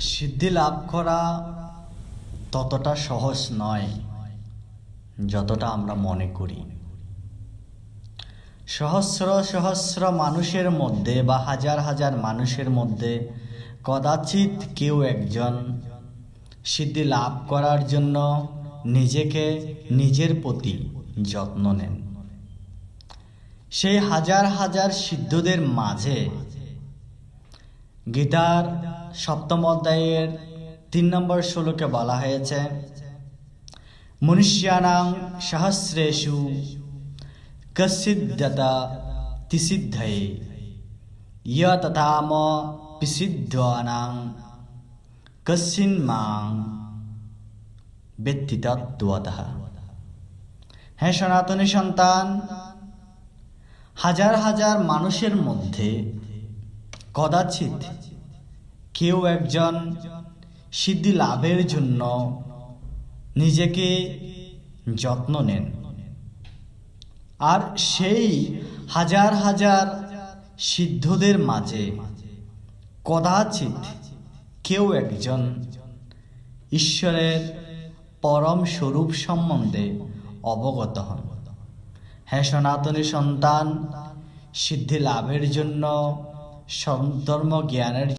সিদ্ধি লাভ করা ততটা সহজ নয়, যতটা আমরা মনে করি। সহস্র সহস্র মানুষের মধ্যে বা হাজার হাজার মানুষের মধ্যে কদাচিৎ কেউ একজন সিদ্ধি লাভ করার জন্য নিজেকে নিজের প্রতি যত্ন নেন। সেই হাজার হাজার সিদ্ধদের মাঝে গীতার সপ্তম অধ্যায়ের তিন নম্বর শ্লোকে বলা হয়েছে, মনুষ্যানাং সহস্রেষু কসিদ্ধতা তিসিদ্ধয়ে, ইয় তথাম পিসিদ্ধানাং কস্মিন মাং ব্যক্তি তত্ত্বতঃ হ্যাঁ সনাতনী সন্তান, হাজার হাজার মানুষের মধ্যে কদাচিৎ কেউ একজন সিদ্ধি লাভের জন্য নিজেকে যত্ন নেন। আর সেই হাজার হাজার সিদ্ধদের মাঝে কদাচিৎ কেউ একজন ঈশ্বরের পরম স্বরূপ সম্বন্ধে অবগত হন। হ্যাঁ সনাতনী সন্তান, সিদ্ধি লাভের জন্য ধর্ম জ্ঞানের